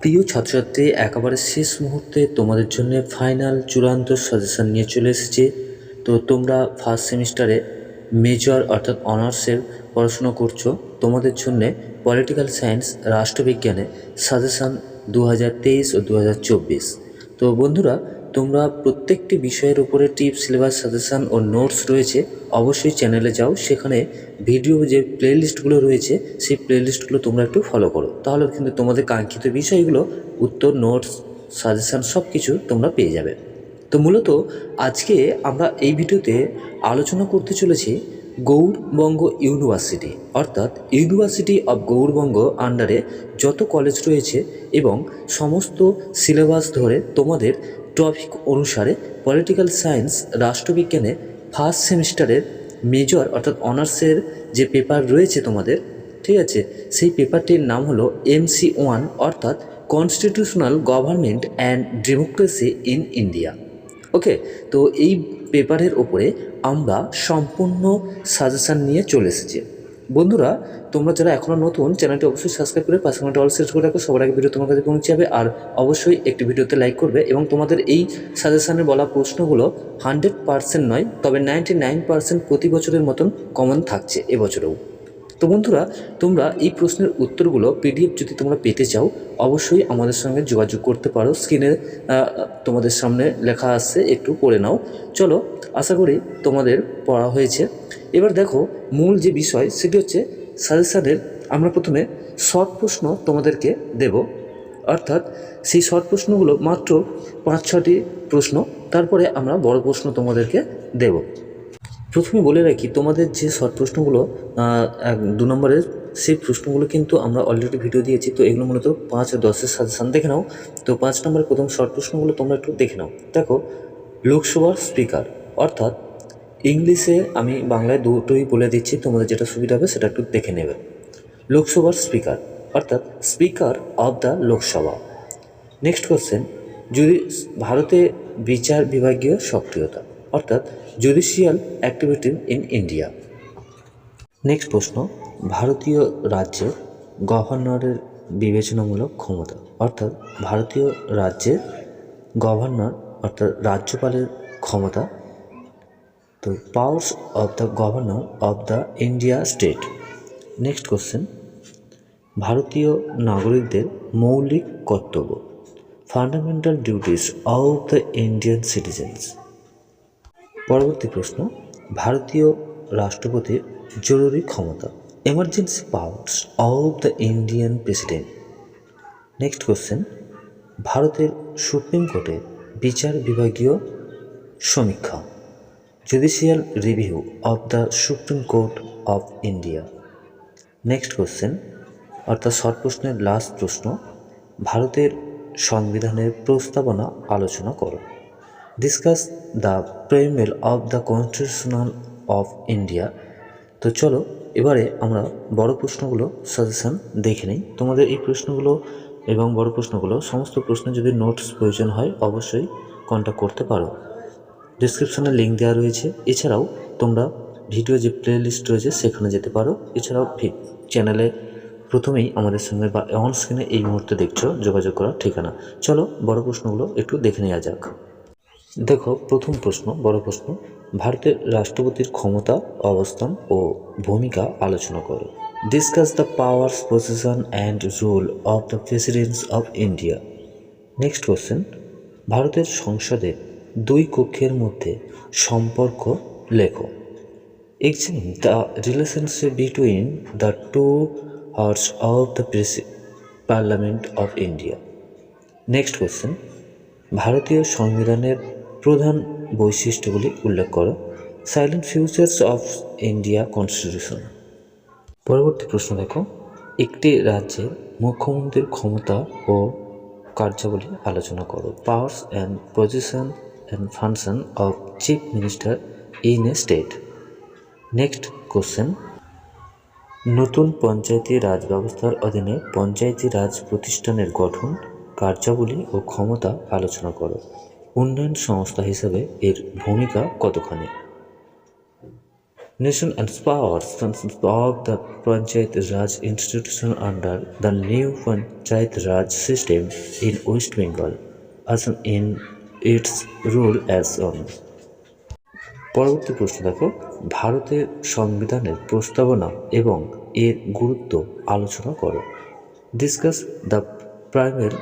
প্রিয় ছাত্রছাত্রী, একেবারে শেষ মুহূর্তে তোমাদের জন্য ফাইনাল চূড়ান্ত সাজেশন নিয়ে চলে এসেছে। তো তোমরা ফার্স্ট সেমিস্টারে মেজর অর্থাৎ অনার্সের পড়াশোনা করছ। তোমাদের জন্য পলিটিক্যাল সায়েন্স রাষ্ট্রবিজ্ঞানে সাজেশন দু হাজার তেইশ ও দু হাজার চব্বিশ। তো বন্ধুরা তোমরা প্রত্যেকটি বিষয়ের উপরে টিপ সিলেবাস সাজেশন ও নোটস রয়েছে, অবশ্যই চ্যানেলে যাও। সেখানে ভিডিও যে প্লেলিস্টগুলো রয়েছে, সেই প্লেলিস্টগুলো তোমরা একটু ফলো করো। তাহলে কিন্তু তোমাদের কাঙ্ক্ষিত বিষয়গুলো, উত্তর নোটস সাজেশন সব কিছু তোমরা পেয়ে যাবে। তো মূলত আজকে আমরা এই ভিডিওতে আলোচনা করতে চলেছি গৌড়বঙ্গ ইউনিভার্সিটি, অর্থাৎ ইউনিভার্সিটি অব গৌড়বঙ্গ আন্ডারে যত কলেজ রয়েছে এবং সমস্ত সিলেবাস ধরে তোমাদের টপিক অনুসারে পলিটিক্যাল সায়েন্স রাষ্ট্রবিজ্ঞানে ফার্স্ট সেমিস্টারের মেজর অর্থাৎ অনার্সের যে পেপার রয়েছে তোমাদের, ঠিক আছে? সেই পেপারটির নাম হলো এমসি ওয়ান অর্থাৎ constitutional government and democracy in India. Okay? তো এই পেপারের ওপরে আমরা সম্পূর্ণ সাজেশান নিয়ে চলে এসেছি। বন্ধুরা, তোমরা যারা এখনও নতুন, চ্যানেলটি অবশ্যই সাবস্ক্রাইব করে পাশে ঘণ্টা অল সেট করে রাখো, সবার আগে ভিডিও তোমার কাছে পৌঁছে যাবে। আর অবশ্যই একটি ভিডিওতে লাইক করবে এবং তোমাদের এই সাজেশানে বলা প্রশ্নগুলো হান্ড্রেড পার্সেন্ট নয়, তবে নাইনটি নাইন পার্সেন্ট প্রতি বছরের মতন কমন থাকছে এবছরেও। তো বন্ধুরা, তোমরা এই প্রশ্নের উত্তরগুলো পিডিএফ যদি তোমরা পেতে চাও, অবশ্যই আমাদের সঙ্গে যোগাযোগ করতে পারো। স্ক্রিনে তোমাদের সামনে লেখা আসছে একটু পড়ে নাও। চলো, আশা করি তোমাদের পড়া হয়েছে। এবার দেখো, মূল যে বিষয়, সেটি হচ্ছে সাজেশানের, আমরা প্রথমে শর্ট প্রশ্ন তোমাদেরকে দেব। অর্থাৎ সেই শর্ট প্রশ্নগুলো মাত্র পাঁচ ছটি প্রশ্ন, তারপরে আমরা বড় প্রশ্ন তোমাদেরকে দেব। প্রথমে বলে রাখি, তোমাদের যে শর্ট প্রশ্নগুলো এক, দু নম্বরের সেই প্রশ্নগুলো কিন্তু আমরা অলরেডি ভিডিও দিয়েছি, তো এগুলো মূলত পাঁচ দশের সাজেশান দেখে নাও। তো পাঁচ নম্বরের প্রথম শর্ট প্রশ্নগুলো তোমরা একটু দেখে নাও। দেখো, লোকসভার স্পিকার অর্থাৎ ইংলিশে আমি বাংলায় দুটোই বলে দিচ্ছি, তোমাদের যেটা সুবিধা হবে সেটা একটু দেখে নেবে। লোকসভার স্পিকার অর্থাৎ speaker of the Lok Sabha. Next question যদি ভারতে বিচার বিভাগীয় সক্রিয়তা অর্থাৎ judicial activity in India next প্রশ্ন, ভারতীয় রাজ্যের গভর্নরের বিবেচনামূলক ক্ষমতা, অর্থাৎ ভারতীয় রাজ্যের গভর্নর, অর্থাৎ রাজ্যপালের ক্ষমতা, তো powers of the governor of the India state next question ভারতীয় নাগরিকদের মৌলিক কর্তব্য fundamental duties of the Indian citizens পরবর্তী প্রশ্ন, ভারতীয় রাষ্ট্রপতির জরুরি ক্ষমতা emergency powers of the Indian president next question ভারতের সুপ্রিম কোর্টে বিচার বিভাগীয় সমীক্ষা judicial review of the supreme court of India next question অর্থাৎ শর্ট প্রশ্নের লাস্ট প্রশ্ন, ভারতের সংবিধানের প্রস্তাবনা আলোচনা করো। Discuss the preamble of the constitutional of India তো চলো, এবারে আমরা বড় প্রশ্নগুলো সাজেশন দেখে নিই। তোমাদের এই প্রশ্নগুলো এবং বড় প্রশ্নগুলো, সমস্ত প্রশ্ন যদি নোটস প্রয়োজন হয়, অবশ্যই কন্ট্যাক্ট করতে পারো। ডিসক্রিপশনে লিঙ্ক দেওয়া রয়েছে। এছাড়াও তোমরা ভিডিও যে প্লে লিস্ট রয়েছে, সেখানে যেতে পারো। এছাড়াও চ্যানেলে প্রথমেই আমাদের সঙ্গে বা অন স্ক্রিনে এই মুহূর্তে দেখছ, যোগাযোগ করার ঠিকানা। চলো, বড় প্রশ্নগুলো একটু দেখে নেওয়া যাক। দেখো, প্রথম প্রশ্ন, বড় প্রশ্ন। ভারতের রাষ্ট্রপতির ক্ষমতা, অবস্থান ও ভূমিকা আলোচনা করো। Discuss the powers position and role of the presidents of India next question ভারতের সংসদে দুই কক্ষের মধ্যে সম্পর্ক লেখো। Examine the relationship between the two houses of the parliament of India next question ভারতীয় সংবিধানের প্রধান বৈশিষ্ট্যগুলি উল্লেখ করো। Salient features of India constitution পরবর্তী প্রশ্ন দেখো। একটি রাজ্যের মুখ্যমন্ত্রীর ক্ষমতা ও কার্যাবলী আলোচনা করো। Powers and position and function of chief minister in a state next question নতুন পঞ্চায়েতি রাজ ব্যবস্থার অধীনে পঞ্চায়েতি রাজ প্রতিষ্ঠানের গঠন, কার্যাবলী ও ক্ষমতা আলোচনা করো। উন্নয়ন সংস্থা হিসেবে এর ভূমিকা কতখানি? Nation and powers of the panchayat raj institution under the new panchayat raj system in West Bengal as in its rule as on পরবর্তী প্রশ্ন দেখো। ভারতের সংবিধানের প্রস্তাবনা এবং এর গুরুত্ব আলোচনা করো। Discuss the preamble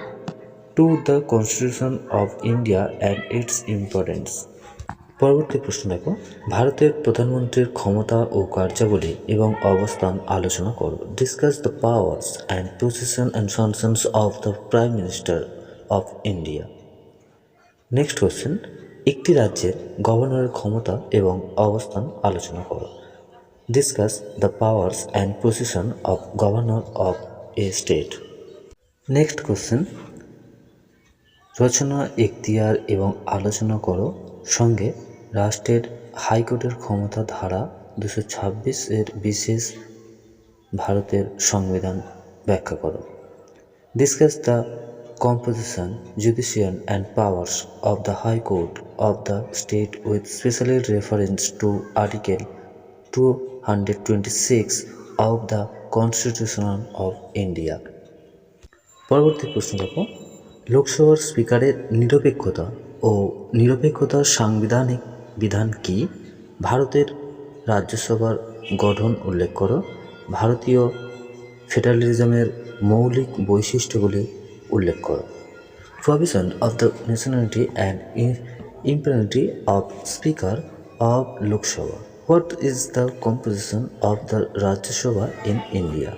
to the constitution of India and its importance পরবর্তী প্রশ্ন দেখো। ভারতের প্রধানমন্ত্রীর ক্ষমতা ও কার্যাবলী এবং অবস্থান আলোচনা করো। Discuss the powers and position and functions of the prime minister of India next question একটি রাজ্যের গভর্নরের ক্ষমতা এবং অবস্থান আলোচনা করো। Discuss the powers and position of governor of a state next question রচনা এক্তিয়ার এবং আলোচনা করো। সঙ্গে রাষ্ট্রের হাইকোর্টের ক্ষমতা ধারা দুশো ছাব্বিশ এর বিশেষ ভারতের সংবিধান ব্যাখ্যা করো। Discuss the composition judicial and powers of the high court of the state with specially reference to article two hundred twenty six of the constitution of India পরবর্তী প্রশ্ন দেখো। লোকসভার স্পিকারের নিরপেক্ষতা ও নিরপেক্ষতার সাংবিধানিক বিধান কি? ভারতের রাজ্যসভার গঠন উল্লেখ করো। ভারতীয় ফেডারেলিজমের মৌলিক বৈশিষ্ট্যগুলি উল্লেখ করো। Provision of the nationality and impartiality of speaker of Lok Sabha. What is the composition of the Rajya Sabha in India?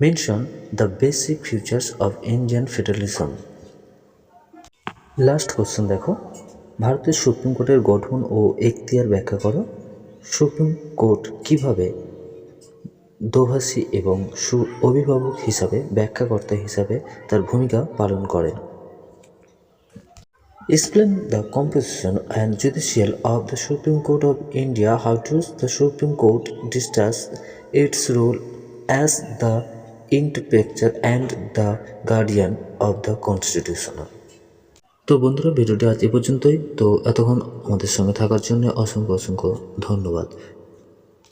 Mention the basic features of Indian federalism. Last question দেখো ভারতের সুপ্রিম কোর্টের গঠন ও এখতিয়ার ব্যাখ্যা করো supreme court কীভাবে দোভাষী এবং সু অভিভাবক হিসাবে ব্যাখ্যাকর্তা হিসাবে তার ভূমিকা পালন করেন Explain the composition and judicial of the Supreme Court of India. How does the Supreme Court discharge its role as the interpreter and the guardian of the Constitution? তো বন্ধুরা, ভিডিওটি আজ এ পর্যন্তই। তো এতক্ষণ আমাদের সঙ্গে থাকার জন্য অসংখ্য অসংখ্য ধন্যবাদ।